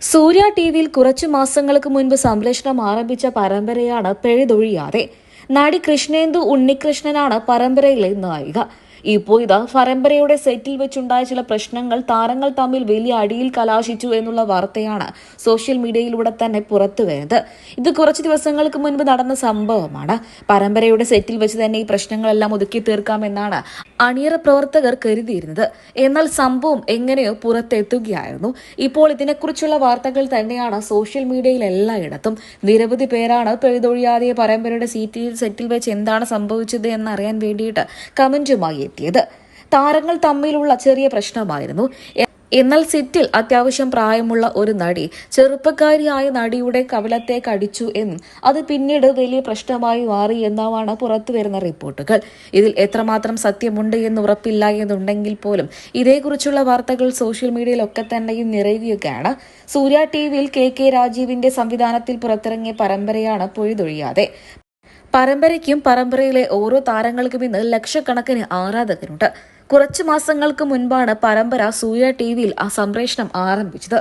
സൂര്യ T വിയിൽ കുറച്ചു മാസങ്ങൾക്ക് മുൻപ് സംപ്രേഷണം ആരംഭിച്ച പരമ്പരയാണ് പെഴുതൊഴിയാതെ നടി കൃഷ്ണേന്ദു ഉണ്ണികൃഷ്ണനാണ് പരമ്പരയിലെ നായിക. ഇപ്പോൾ ഇതാ പരമ്പരയുടെ സെറ്റിൽ വെച്ചുണ്ടായ ചില പ്രശ്നങ്ങൾ താരങ്ങൾ തമ്മിൽ വലിയ അടിയിൽ കലാശിച്ചു എന്നുള്ള വാർത്തയാണ് സോഷ്യൽ മീഡിയയിലൂടെ തന്നെ പുറത്തു വരുന്നത്. ഇത് കുറച്ച് ദിവസങ്ങൾക്ക് മുൻപ് നടന്ന സംഭവമാണ്. പരമ്പരയുടെ സെറ്റിൽ വെച്ച് തന്നെ ഈ പ്രശ്നങ്ങളെല്ലാം ഒതുക്കി തീർക്കാമെന്നാണ് അണിയറ പ്രവർത്തകർ കരുതിയിരുന്നത്. എന്നാൽ സംഭവം എങ്ങനെയോ പുറത്തെത്തുകയായിരുന്നു. ഇപ്പോൾ ഇതിനെക്കുറിച്ചുള്ള വാർത്തകൾ തന്നെയാണ് സോഷ്യൽ മീഡിയയിൽ എല്ലായിടത്തും. നിരവധി പേരാണ് പെഴുതൊഴിയാതെ പരമ്പരയുടെ സീറ്റിൽ സെറ്റിൽ വെച്ച് എന്താണ് സംഭവിച്ചത് എന്നറിയാൻ വേണ്ടിയിട്ട് കമന്റുമായി എത്തിയത്. താരങ്ങൾ തമ്മിലുള്ള ചെറിയ പ്രശ്നമായിരുന്നു. എന്നാൽ സിറ്റിൽ അത്യാവശ്യം പ്രായമുള്ള ഒരു നടി ചെറുപ്പക്കാരിയായ നടിയുടെ കവലത്തെ കടിച്ചു എന്നും അത് പിന്നീട് വലിയ പ്രശ്നമായി മാറി എന്നാണ് പുറത്തുവരുന്ന റിപ്പോർട്ടുകൾ. ഇതിൽ എത്രമാത്രം സത്യമുണ്ട് എന്ന് ഉറപ്പില്ല എന്നുണ്ടെങ്കിൽ പോലും ഇതേക്കുറിച്ചുള്ള വാർത്തകൾ സോഷ്യൽ മീഡിയയിലൊക്കെ തന്നെയും നിറയുകയാണ്. സൂര്യ ടി വിയിൽ കെ കെ രാജീവിന്റെ സംവിധാനത്തിൽ പുറത്തിറങ്ങിയ പരമ്പരയാണ് പൊഴുതൊഴിയാതെ പരമ്പരയ്ക്കും പരമ്പരയിലെ ഓരോ താരങ്ങൾക്കും ഇന്ന് ലക്ഷക്കണക്കിന് ആരാധകരുണ്ട്. കുറച്ചു മാസങ്ങൾക്ക് മുൻപാണ് പരമ്പര സൂര്യ ടി വിയിൽ ആ സംപ്രേഷണം ആരംഭിച്ചത്.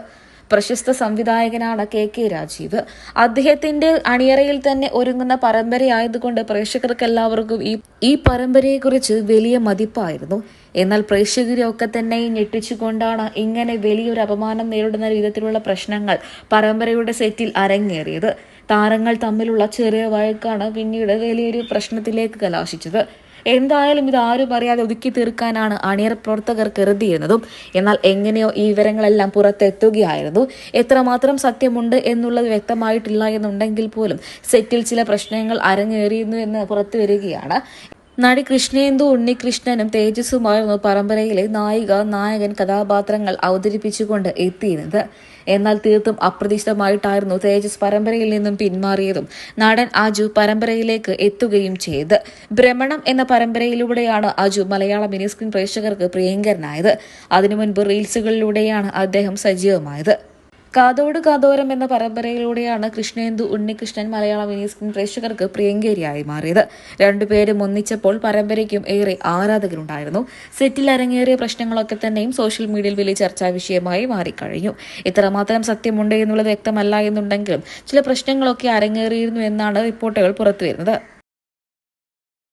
പ്രശസ്ത സംവിധായകനാണ് കെ കെ രാജീവ്. അദ്ദേഹത്തിന്റെ അണിയറയിൽ തന്നെ ഒരുങ്ങുന്ന പരമ്പരയായതുകൊണ്ട് പ്രേക്ഷകർക്ക് എല്ലാവർക്കും ഈ ഈ പരമ്പരയെക്കുറിച്ച് വലിയ മതിപ്പായിരുന്നു. എന്നാൽ പ്രേക്ഷകരെ ഒക്കെ തന്നെ ഞെട്ടിച്ചുകൊണ്ടാണ് ഇങ്ങനെ വലിയൊരു അപമാനം നേരിടുന്ന വിധത്തിലുള്ള പ്രശ്നങ്ങൾ പരമ്പരയുടെ സെറ്റിൽ അരങ്ങേറിയത്. താരങ്ങൾ തമ്മിലുള്ള ചെറിയ വഴക്കാണ് പിന്നീട് വലിയൊരു പ്രശ്നത്തിലേക്ക് കലാശിച്ചത്. എന്തായാലും ഇത് ആരും അറിയാതെ ഒതുക്കി തീർക്കാനാണ് അണിയർ പ്രവർത്തകർ കരുതിയിരുന്നതും. എന്നാൽ എങ്ങനെയോ ഈ വിവരങ്ങളെല്ലാം പുറത്തെത്തുകയായിരുന്നു. എത്രമാത്രം സത്യമുണ്ട് എന്നുള്ളത് വ്യക്തമായിട്ടില്ല എന്നുണ്ടെങ്കിൽ പോലും സെറ്റിൽ ചില പ്രശ്നങ്ങൾ അരങ്ങേറിയിരുന്നു എന്ന് പുറത്തു വരികയാണ്. നടി കൃഷ്ണേന്ദു ഉണ്ണികൃഷ്ണനും തേജസ്സുമായിരുന്നു പരമ്പരയിലെ നായിക നായകൻ കഥാപാത്രങ്ങൾ അവതരിപ്പിച്ചുകൊണ്ട് എത്തിയിരുന്നത്. എന്നാൽ തീർത്തും അപ്രതീക്ഷിതമായിട്ടായിരുന്നു തേജസ് പരമ്പരയിൽ നിന്നും പിന്മാറിയതും നടൻ അജു പരമ്പരയിലേക്ക് എത്തുകയും ചെയ്ത്. ഭ്രമണം എന്ന പരമ്പരയിലൂടെയാണ് അജു മലയാള മിനി സ്ക്രീൻ പ്രേക്ഷകർക്ക് പ്രിയങ്കരനായത്. അതിനു മുൻപ് റീൽസുകളിലൂടെയാണ് അദ്ദേഹം സജീവമായത്. കാതോട് കാതോരം എന്ന പരമ്പരയിലൂടെയാണ് കൃഷ്ണേന്ദു ഉണ്ണികൃഷ്ണൻ മലയാള മിനി സ്ക്രീൻ പ്രേക്ഷകർക്ക് പ്രിയങ്കരിയായി മാറിയത്. രണ്ടുപേരും ഒന്നിച്ചപ്പോൾ പരമ്പരയ്ക്കും ഏറെ ആരാധകരുണ്ടായിരുന്നു. സെറ്റിൽ അരങ്ങേറിയ പ്രശ്നങ്ങളൊക്കെ തന്നെയും സോഷ്യൽ മീഡിയയിൽ വലിയ ചർച്ചാ വിഷയമായി മാറിക്കഴിഞ്ഞു. ഇത്രമാത്രം സത്യമുണ്ട് എന്നുള്ളത് വ്യക്തമല്ല എന്നുണ്ടെങ്കിലും ചില പ്രശ്നങ്ങളൊക്കെ അരങ്ങേറിയിരുന്നു എന്നാണ് റിപ്പോർട്ടുകൾ പുറത്തുവരുന്നത്.